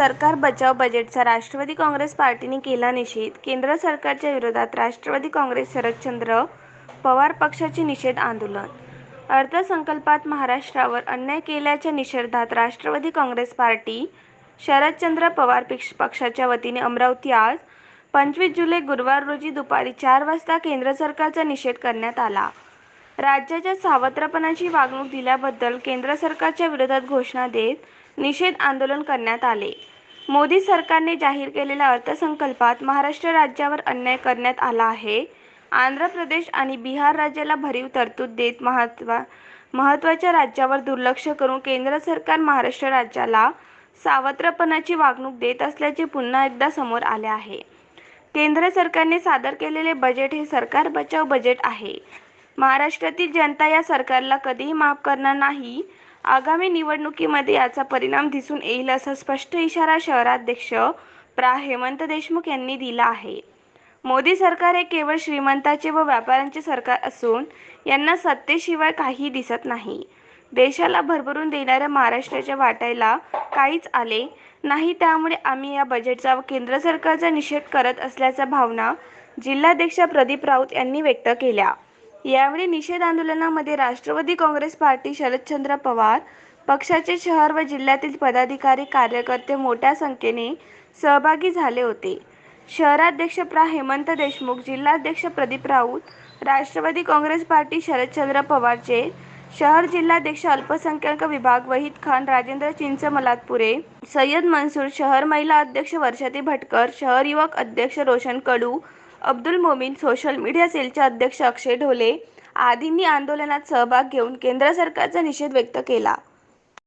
सरकार बचाव बजेटचा राष्ट्रवादी काँग्रेस पार्टीने केला निषेध. केंद्र सरकारच्या विरोधात राष्ट्रवादी काँग्रेस शरदचंद्र पवार पक्षाचे निषेध आंदोलन. अर्थसंकल्पात महाराष्ट्रावर अन्याय केल्याच्या निषेधात राष्ट्रवादी काँग्रेस पार्टी शरदचंद्र पवार पक्षाच्या वतीने अमरावती आज पंचवीस जुलै गुरुवार रोजी दुपारी चार वाजता केंद्र सरकारचा निषेध करण्यात आला. राज्याच्या सावत्रपणाची वागणूक दिल्याबद्दल केंद्र सरकारच्या विरोधात घोषणा देत निषेध आंदोलन करण्यात आले. मोदी सरकारने जाहीर केलेल्या अर्थसंकल्पात महाराष्ट्र राज्यावर अन्याय करण्यात आला आहे. आंध्र प्रदेश आणि बिहार राज्याला भरीव तरतूद देत महत्वा महत्त्वाच्या राज्यावर दुर्लक्ष करून केंद्र सरकार महाराष्ट्र राज्याला सावत्रपणाची वागणूक देत असल्याचे पुन्हा एकदा समोर आले आहे. केंद्र सरकारने सादर केलेले बजेट हे सरकार बचाव बजेट आहे. महाराष्ट्रातील जनता या सरकारला कधीही माफ करणार नाही. आगामी निवडणुकीमध्ये याचा परिणाम दिसून येईल असा स्पष्ट इशारा शहराध्यक्ष प्रा. हेमंत देशमुख यांनी दिला आहे. मोदी सरकार हे केवळ श्रीमंताचे व व्यापाऱ्यांचे सरकार असून यांना सत्तेशिवाय काही दिसत नाही. देशाला भरभरून देणाऱ्या महाराष्ट्राच्या वाटायला काहीच आले नाही त्यामुळे आम्ही या बजेटचा व केंद्र सरकारचा निषेध करत असल्याच्या भावना जिल्हाध्यक्ष प्रदीप राऊत यांनी व्यक्त केल्या. यावेळी निषेध आंदोलनामध्ये राष्ट्रवादी काँग्रेस पार्टी शरदचंद्र पवार पक्षाचे शहर व जिल्ह्यातील पदाधिकारी कार्यकर्ते मोठ्या संख्येने सहभागी झाले होते. शहराध्यक्ष प्रा. हेमंत देशमुख जिल्हाध्यक्ष प्रदीप राऊत राष्ट्रवादी काँग्रेस पार्टी शरदचंद्र पवारचे शहर जिल्हाध्यक्ष अल्पसंख्याक विभाग वहीद खान राजेंद्र चिंचमलातपुरे सय्यद मनसूर शहर महिला अध्यक्ष वर्षाती भटकर शहर युवक अध्यक्ष रोशन कडू अब्दुल मोमीन सोशल मीडिया सेलचे अध्यक्ष अक्षय ढोले आदींनी आंदोलनात सहभाग घेऊन केंद्र सरकारचा निषेध व्यक्त केला.